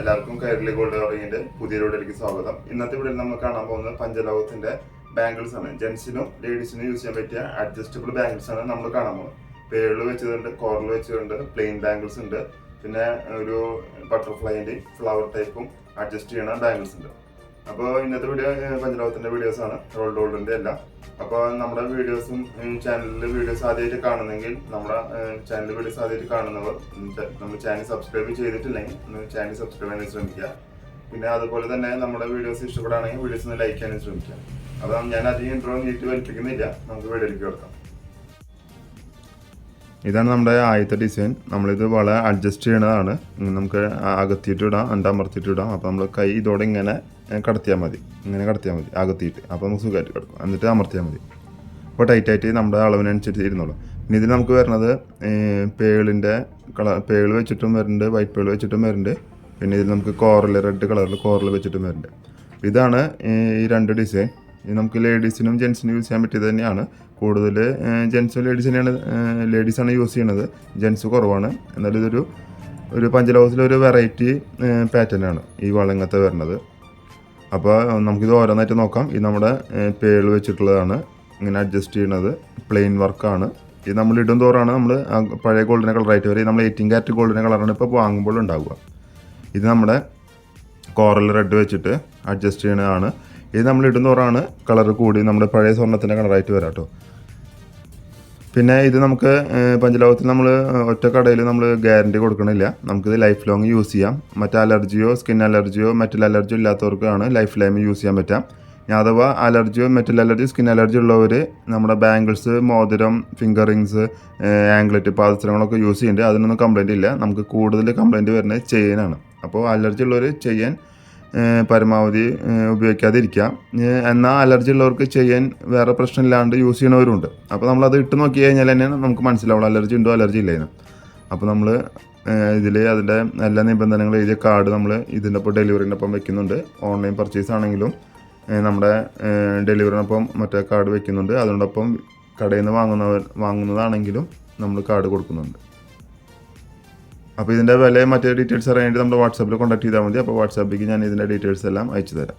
എല്ലാവർക്കും കൈരളി ഗോൾഡ് കവറിങ്ങിന്റെ പുതിയ വീഡിയോയിലേക്ക് സ്വാഗതം. ഇന്നത്തെ വീഡിയോയിൽ നമ്മൾ കാണാൻ പോകുന്നത് പഞ്ചലോകത്തിന്റെ ബാംഗിൾസ് ആണ്. ജെൻസിനും ലേഡീസിനും യൂസ് ചെയ്യാൻ പറ്റിയ അഡ്ജസ്റ്റബിൾ ബാംഗിൾസ് ആണ് നമ്മൾ കാണാൻ പോകുന്നത്. പേരിൽ വെച്ചതുണ്ട് കോറിൽ വെച്ചതുണ്ട് പ്ലെയിൻ ബാംഗിൾസ് ഉണ്ട്. പിന്നെ ഒരു ബട്ടർഫ്ലൈന്റെ ഫ്ലവർ ടൈപ്പും അഡ്ജസ്റ്റ് ചെയ്യണ ബാംഗിൾസ് ഉണ്ട്. അപ്പോൾ ഇന്നത്തെ വീഡിയോ ഏഹ്, പഞ്ചലോകത്തിന്റെ വീഡിയോസ് ആണ്. റോൾഡ് ഡോൾഡിന്റെ അല്ല. അപ്പോൾ നമ്മുടെ വീഡിയോസും ചാനലിലെ വീഡിയോസ് ആദ്യമായിട്ട് കാണുന്നെങ്കിൽ നമ്മുടെ ചാനൽ വീഡിയോസ് ആദ്യമായിട്ട് കാണുന്നവർ നമ്മൾ ചാനൽ സബ്സ്ക്രൈബ് ചെയ്തിട്ടില്ലെങ്കിൽ ചാനൽ സബ്സ്ക്രൈബ് ചെയ്യാൻ ശ്രമിക്കുക. പിന്നെ അതുപോലെ തന്നെ നമ്മുടെ വീഡിയോസ് ഇഷ്ടപ്പെടുകയാണെങ്കിൽ വീഡിയോസ് ഒന്ന് ലൈക്ക് ചെയ്യാനും ശ്രമിക്കുക. അപ്പോൾ ഞാൻ അധികം ഇൻട്രോ നീട്ടി വലിപ്പിക്കുന്നില്ല. നമുക്ക് വീഡിയോയിലേക്ക് കിടക്കാം. ഇതാണ് നമ്മുടെ ആദ്യത്തെ ഡിസൈൻ നമ്മളിത് വളരെ അഡ്ജസ്റ്റ് ചെയ്യണതാണ്. നമുക്ക് അകത്തിയിട്ട് ഇടാം അണ്ടാമർത്തിയിട്ട് ഇടാം. അപ്പോൾ നമ്മൾ കൈ ഇതോടെ ഇങ്ങനെ കടത്തിയാൽ മതി. ഇങ്ങനെ കടത്തിയാൽ മതി അകത്തിയിട്ട്. അപ്പോൾ നമുക്ക് സുഖമായിട്ട് കിടക്കും. എന്നിട്ട് അമർത്തിയാൽ മതി. അപ്പോൾ ടൈറ്റായിട്ട് നമ്മുടെ അളവിനനുസരിച്ച് ഇരുന്നോളൂ. പിന്നെ ഇതിൽ നമുക്ക് വരുന്നത് പേളിന്റെ കളർ പേൾ വെച്ചിട്ടും വരുന്നുണ്ട് വൈറ്റ് പേൾ വെച്ചിട്ടും വരുന്നുണ്ട് പിന്നെ ഇതിൽ നമുക്ക് കോറൽ റെഡ് കളറിൽ കോറൽ വെച്ചിട്ടും വരുന്നുണ്ട് ഇതാണ് ഈ രണ്ട് ഡിസൈൻ നമുക്ക് ലേഡീസിനും ജെൻസിനും യൂസ് ചെയ്യാൻ പറ്റിയത് തന്നെയാണ്. കൂടുതൽ ജെൻസും ലേഡീസിനെയാണ് ലേഡീസാണ് യൂസ് ചെയ്യണത് ജെൻസ് കുറവാണ്. എന്നാലും ഇതൊരു ഒരു പഞ്ചലോസിലൊരു വെറൈറ്റി പാറ്റേൺ ആണ് ഈ വളങ്ങത്തെ വരുന്നത്. അപ്പോൾ നമുക്കിത് ഓരോന്നായിട്ട് നോക്കാം. ഇത് നമ്മുടെ പേൾ വെച്ചിട്ടുള്ളതാണ്. ഇങ്ങനെ അഡ്ജസ്റ്റ് ചെയ്യണത് പ്ലെയിൻ വർക്കാണ് ഇത് നമ്മൾ ഇടും തോറാണ് നമ്മൾ പഴയ ഗോൾഡിനെ കളറായിട്ട് വരെ നമ്മൾ എയ്റ്റീൻ ക്യാരറ്റ് ഗോൾഡിനെ കളറാണ് ഇപ്പോൾ വാങ്ങുമ്പോൾ ഉണ്ടാവുക. ഇത് നമ്മുടെ കോറൽ റെഡ് വെച്ചിട്ട് അഡ്ജസ്റ്റ് ചെയ്യണതാണ്. ഇത് നമ്മൾ ഇടുന്നോറാണ് കളർ കൂടി നമ്മുടെ പഴയ സ്വർണത്തിന്റെ കളറായിട്ട് വരാം കേട്ടോ. പിന്നെ ഇത് നമുക്ക് പഞ്ചലോകത്തിൽ നമ്മൾ ഒറ്റ കടയിൽ നമ്മൾ ഗ്യാരണ്ടി കൊടുക്കണില്ല. നമുക്കിത് ലൈഫ് ലോങ് യൂസ് ചെയ്യാം. മറ്റ് അലർജിയോ സ്കിൻ അലർജിയോ മെറ്റൽ അലർജിയോ ഇല്ലാത്തവർക്കാണ് ലൈഫ് ലൈം യൂസ് ചെയ്യാൻ പറ്റാം അഥവാ അലർജിയോ മെറ്റൽ അലർജി സ്കിൻ അലർജി ഉള്ളവർ നമ്മുടെ ബാംഗിൾസ് മോതിരം ഫിംഗർ റിങ്സ് ആംഗ്ലറ്റ് പാദസരങ്ങളൊക്കെ യൂസ് ചെയ്യുന്നുണ്ട് അതിനൊന്നും കംപ്ലൈന്റ് ഇല്ല. നമുക്ക് കൂടുതൽ കംപ്ലൈന്റ് വരുന്നത് ചെയിനാണ് അപ്പോൾ അലർജി ഉള്ളവർ ചെയ്യാൻ പരമാവധി ഉപയോഗിക്കാതിരിക്കുക. എന്നാൽ അലർജി ഉള്ളവർക്ക് ചെയ്യാൻ വേറെ പ്രശ്നമില്ലാണ്ട് യൂസ് ചെയ്യണവരുണ്ട്. അപ്പോൾ നമ്മളത് ഇട്ട് നോക്കി കഴിഞ്ഞാൽ തന്നെ നമുക്ക് മനസ്സിലാവുള്ളൂ അലർജി ഉണ്ടോ അലർജി ഇല്ലായിരുന്നു അപ്പോൾ നമ്മൾ ഇതിൽ അതിന്റെ എല്ലാ നിബന്ധനകളും എഴുതിയ കാർഡ് നമ്മൾ ഇതിന്റെ ഒപ്പം ഡെലിവറിന്റെ ഒപ്പം വെക്കുന്നുണ്ട്. ഓൺലൈൻ പർച്ചേസ് ആണെങ്കിലും നമ്മുടെ ഡെലിവറിനൊപ്പം മറ്റേ കാർഡ് വെക്കുന്നുണ്ട്. അതിനോടൊപ്പം കടയിൽ നിന്ന് വാങ്ങുന്നവർ വാങ്ങുന്നതാണെങ്കിലും നമ്മൾ കാർഡ് കൊടുക്കുന്നുണ്ട്. അപ്പോൾ ഇതിന്റെ വില മറ്റേ ഡീറ്റെയിൽസ് അറിയാൻ വേണ്ടി നമ്മുടെ വാട്സാപ്പിൽ കോൺടാക്ട് ചെയ്താൽ മതി. അപ്പോൾ വാട്സാപ്പിലേക്ക് ഞാൻ ഇതിന്റെ ഡീറ്റെയിൽസ് എല്ലാം അയച്ചു തരാം.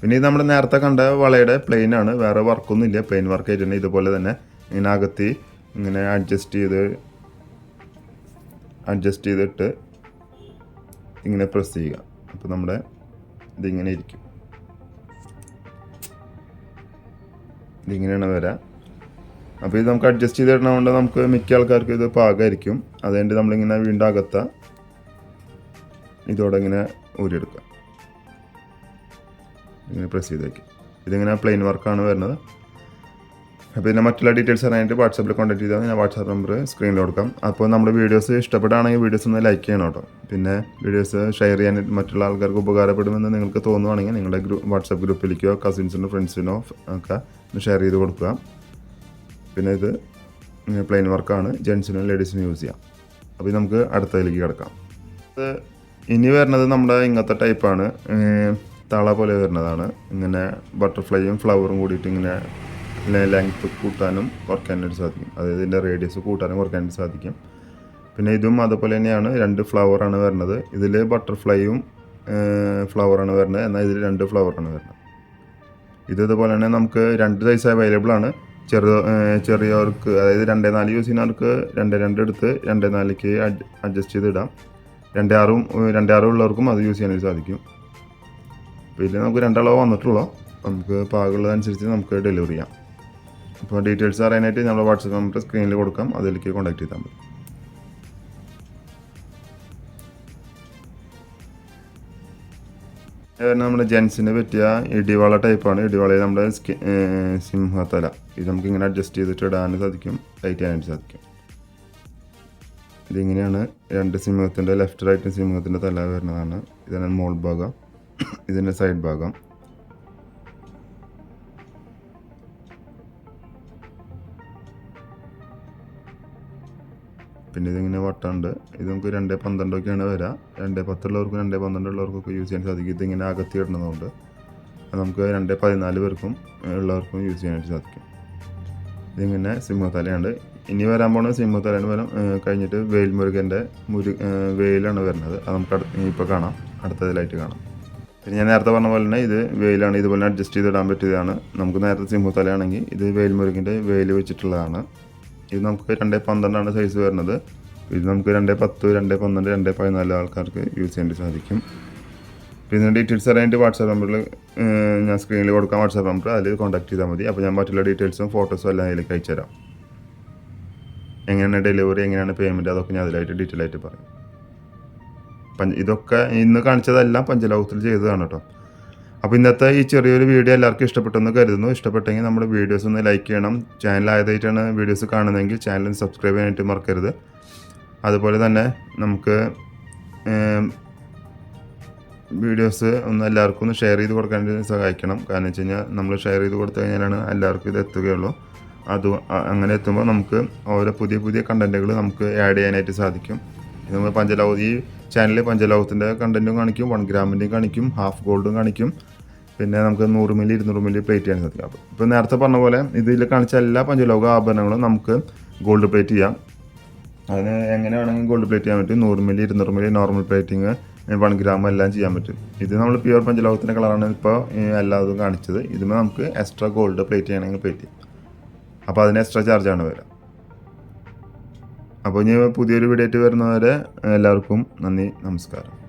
പിന്നെ ഇത് നമ്മൾ നേരത്തെ കണ്ട വളയുടെ പ്ലെയിൻ ആണ്. വേറെ വർക്കൊന്നും ഇല്ല. പ്ലെയിൻ വർക്ക് ആയിട്ട് തന്നെ ഇതുപോലെ തന്നെ ഇങ്ങനെ അകത്തി ഇങ്ങനെ അഡ്ജസ്റ്റ് ചെയ്ത് അഡ്ജസ്റ്റ് ചെയ്തിട്ട് ഇങ്ങനെ പ്രസ് ചെയ്യുക. അപ്പോൾ നമ്മുടെ ഇതിങ്ങനെ ഇരിക്കും. ഇതിങ്ങനെയാണ് വരാം. അപ്പോൾ ഇത് നമുക്ക് അഡ്ജസ്റ്റ് ചെയ്ത് ഇടണതുകൊണ്ട് നമുക്ക് മിക്ക ആൾക്കാർക്കും ഇത് പാകമായിരിക്കും അതുകൊണ്ട് നമ്മളിങ്ങനെ വീണ്ടും അകത്ത. ഇതോടെ ഇങ്ങനെ ഊരിയെടുക്കുക. ഇങ്ങനെ പ്രസ് ചെയ്ത് വയ്ക്കും ഇതിങ്ങനെ പ്ലെയിൻ വർക്കാണ് വരുന്നത്. അപ്പോൾ ഇതിന്റെ മറ്റുള്ള ഡീറ്റെയിൽസ് അറിയാനായിട്ട് വാട്സാപ്പിൽ കോൺടാക്ട് ചെയ്താൽ ഞാൻ വാട്സാപ്പ് നമ്പർ സ്ക്രീനിൽ കൊടുക്കാം. അപ്പോൾ നമ്മുടെ വീഡിയോസ് ഇഷ്ടപ്പെടുകയാണെങ്കിൽ വീഡിയോസ് ഒന്ന് ലൈക്ക് ചെയ്യണം കേട്ടോ. പിന്നെ വീഡിയോസ് ഷെയർ ചെയ്യാൻ മറ്റുള്ള ആൾക്കാർക്ക് ഉപകാരപ്പെടുമെന്ന് നിങ്ങൾക്ക് തോന്നുവാണെങ്കിൽ നിങ്ങളുടെ ഗ്രൂപ്പ് വാട്സാപ്പ് ഗ്രൂപ്പിലേക്കോ കസിൻസിനോ ഫ്രണ്ട്സിനോ ഒക്കെ ഷെയർ ചെയ്ത് കൊടുക്കുക. പിന്നെ ഇത് പ്ലെയിൻ വർക്കാണ് ജെൻസിനും ലേഡീസിനും യൂസ് ചെയ്യാം. അപ്പോൾ നമുക്ക് അടുത്തതിലേക്ക് കിടക്കാം. ഇത് ഇനി വരുന്നത് നമ്മുടെ ഇങ്ങനത്തെ ടൈപ്പാണ് തള പോലെ വരുന്നതാണ്. ഇങ്ങനെ ബട്ടർഫ്ലൈയും ഫ്ലവറും കൂടിയിട്ട് ഇങ്ങനെ ലെങ്ത് കൂട്ടാനും കുറയ്ക്കാനായിട്ട് സാധിക്കും. അതായത് ഇതിന്റെ റേഡിയസ് കൂട്ടാനും കുറയ്ക്കാനായിട്ട് സാധിക്കും. പിന്നെ ഇതും അതുപോലെ തന്നെയാണ്. രണ്ട് ഫ്ലവറാണ് വരുന്നത്. ഇതിൽ ബട്ടർഫ്ലൈയും ഫ്ലവറാണ് വരുന്നത്. എന്നാൽ ഇതിൽ രണ്ട് ഫ്ലവറാണ് വരുന്നത്. ഇത് ഇതുപോലെ തന്നെ നമുക്ക് രണ്ട് സൈസ് അവൈലബിൾ ആണ്. ചെറു ചെറിയവർക്ക് അതായത് രണ്ടേ നാല് യൂസ് ചെയ്യുന്നവർക്ക് രണ്ട് രണ്ട് എടുത്ത് രണ്ടേ നാലിക്ക് അഡ്ജസ്റ്റ് ചെയ്ത് ഇടാം രണ്ടേ ആറും രണ്ടേ ആറും ഉള്ളവർക്കും അത് യൂസ് ചെയ്യാനായിട്ട് സാധിക്കും. പിന്നെ നമുക്ക് രണ്ടളവ് വന്നിട്ടുള്ളൂ. നമുക്ക് പാകമുള്ളതനുസരിച്ച് നമുക്ക് ഡെലിവറി ചെയ്യാം. അപ്പോൾ ഡീറ്റെയിൽസ് അറിയാനായിട്ട് നമ്മുടെ വാട്സപ്പ് നമ്പർ സ്ക്രീനിൽ കൊടുക്കാം. അതിലേക്ക് കോൺടാക്ട് ചെയ്താൽ മതി. ഇത് നമ്മുടെ ജെൻസിന് പറ്റിയ ഇടിവള ടൈപ്പാണ്. ഇടിവളയിൽ നമ്മുടെ സിംഹത്തല. ഇത് നമുക്ക് ഇങ്ങനെ അഡ്ജസ്റ്റ് ചെയ്തിട്ട് ഇടാൻ സാധിക്കും ടൈറ്റ് ചെയ്യാനായിട്ട് സാധിക്കും. ഇതിങ്ങനെയാണ് രണ്ട് സിംഹത്തിന്റെ ലെഫ്റ്റ് റൈറ്റ് സിംഹത്തിന്റെ തല വരുന്നതാണ്. ഇതാണ് മോൾ ഭാഗം. ഇതിന്റെ സൈഡ് ഭാഗം. പിന്നെ ഇതിങ്ങനെ വട്ടമുണ്ട് ഇത് നമുക്ക് രണ്ടേ പന്ത്രണ്ടൊക്കെയാണ് വരിക രണ്ടേ പത്തുള്ളവർക്കും രണ്ടേ പന്ത്രണ്ടുള്ളവർക്കൊക്കെ യൂസ് ചെയ്യാൻ സാധിക്കും. ഇതിങ്ങനെ അകത്തി ഇടുന്നതുകൊണ്ട് നമുക്ക് രണ്ടേ പതിനാല് പേർക്കും ഉള്ളവർക്കും യൂസ് ചെയ്യാനായിട്ട് സാധിക്കും. ഇതിങ്ങനെ സിംഹത്തലയുണ്ട്. ഇനി വരാൻ പോണ സിംഹത്തലേന് വരം കഴിഞ്ഞിട്ട് വെയിൽ മുരുകന്റെ മുരു വെയിലാണ് വരുന്നത്. അത് നമുക്ക് അടുത്ത് ഇപ്പോൾ കാണാം. അടുത്തതിലായിട്ട് കാണാം. പിന്നെ ഞാൻ നേരത്തെ പറഞ്ഞ പോലെ തന്നെ ഇത് വെയിലാണ് ഇതുപോലെ അഡ്ജസ്റ്റ് ചെയ്ത് ഇടാൻ പറ്റിയതാണ്. നമുക്ക് നേരത്തെ സിംഹത്തലയാണെങ്കിൽ ഇത് വെയിൽ മുരുകിന്റെ വെയിൽ വെച്ചിട്ടുള്ളതാണ്. ഇത് നമുക്ക് രണ്ടേ പന്ത്രണ്ടാണ് സൈസ് വരുന്നത്. ഇത് നമുക്ക് രണ്ടേ പത്ത് രണ്ടേ പന്ത്രണ്ട് രണ്ടേ പതിനാല് ആൾക്കാർക്ക് യൂസ് ചെയ്യാൻ സാധിക്കും. പിന്നെ ഡീറ്റെയിൽസ് അറിയാനായിട്ട് വാട്സാപ്പ് നമ്പറിൽ ഞാൻ സ്ക്രീനിൽ കൊടുക്കാം വാട്സാപ്പ് നമ്പർ അതിൽ കോൺടാക്ട് ചെയ്താൽ മതി. അപ്പോൾ ഞാൻ മറ്റുള്ള ഡീറ്റെയിൽസും ഫോട്ടോസും എല്ലാം അതിലേക്ക് അയച്ചു തരാം. എങ്ങനെയാണ് ഡെലിവറി എങ്ങനെയാണ് പേയ്മെന്റ് അതൊക്കെ ഞാൻ അതിലായിട്ട് ഡീറ്റെയിൽ ആയിട്ട് പറയും. പഞ്ച ഇതൊക്കെ ഇന്ന് കാണിച്ചതെല്ലാം പഞ്ചലോകത്തിൽ ചെയ്തതാണ് കേട്ടോ അപ്പോൾ ഇന്നത്തെ ഈ ചെറിയൊരു വീഡിയോ എല്ലാവർക്കും ഇഷ്ടപ്പെട്ടെന്ന് കരുതുന്നു. ഇഷ്ടപ്പെട്ടെങ്കിൽ നമ്മുടെ വീഡിയോസ് ഒന്ന് ലൈക്ക് ചെയ്യണം. ചാനൽ ആയതായിട്ടാണ് വീഡിയോസ് കാണുന്നതെങ്കിൽ ചാനൽ സബ്സ്ക്രൈബ് ചെയ്യാനായിട്ട് മറക്കരുത്. അതുപോലെ തന്നെ നമുക്ക് വീഡിയോസ് ഒന്ന് എല്ലാവർക്കും ഒന്ന് ഷെയർ ചെയ്ത് കൊടുക്കാൻ സഹായിക്കണം. കാരണം വെച്ച് കഴിഞ്ഞാൽ നമ്മൾ ഷെയർ ചെയ്ത് കൊടുത്തു കഴിഞ്ഞാലാണ് എല്ലാവർക്കും ഇത് എത്തുകയുള്ളൂ. അത് അങ്ങനെ എത്തുമ്പോൾ നമുക്ക് ഓരോ പുതിയ പുതിയ കണ്ടന്റുകൾ നമുക്ക് ആഡ് ചെയ്യാനായിട്ട് സാധിക്കും. നമ്മൾ പഞ്ചലോക ഈ ചാനലിൽ പഞ്ചലോകത്തിന്റെ കണ്ടന്റും കാണിക്കും വൺ ഗ്രാമിന്റെയും കാണിക്കും ഹാഫ് ഗോൾഡും കാണിക്കും. പിന്നെ നമുക്ക് നൂറ് മില്ലി ഇരുന്നൂറ് മില്ലി പ്ലേറ്റ് ചെയ്യാൻ സാധിക്കും. അപ്പോൾ ഇപ്പോൾ നേരത്തെ പറഞ്ഞ പോലെ ഇതിൽ കാണിച്ച എല്ലാ പഞ്ചലോക ആഭരണങ്ങളും നമുക്ക് ഗോൾഡ് പ്ലേറ്റ് ചെയ്യാം. അതിന് എങ്ങനെ വേണമെങ്കിൽ ഗോൾഡ് പ്ലേറ്റ് ചെയ്യാൻ പറ്റും. നൂറ് മില്ലി ഇരുന്നൂറ് milli normal plating one gram എല്ലാം ചെയ്യാൻ പറ്റും. ഇത് നമ്മൾ പ്യുവർ പഞ്ചലോകത്തിന്റെ കളറാണ് ഇപ്പോൾ എല്ലാതും കാണിച്ചത്. ഇതിന് നമുക്ക് എക്സ്ട്രാ ഗോൾഡ് പ്ലേറ്റ് ചെയ്യണമെങ്കിൽ പ്ലേറ്റ് ചെയ്യാം. അപ്പോൾ അതിന് എക്സ്ട്രാ ചാർജാണ് വരിക. അപ്പോൾ ഇനി പുതിയൊരു വീഡിയോ ആയിട്ട് വരുന്നവരെ എല്ലാവർക്കും നന്ദി നമസ്കാരം.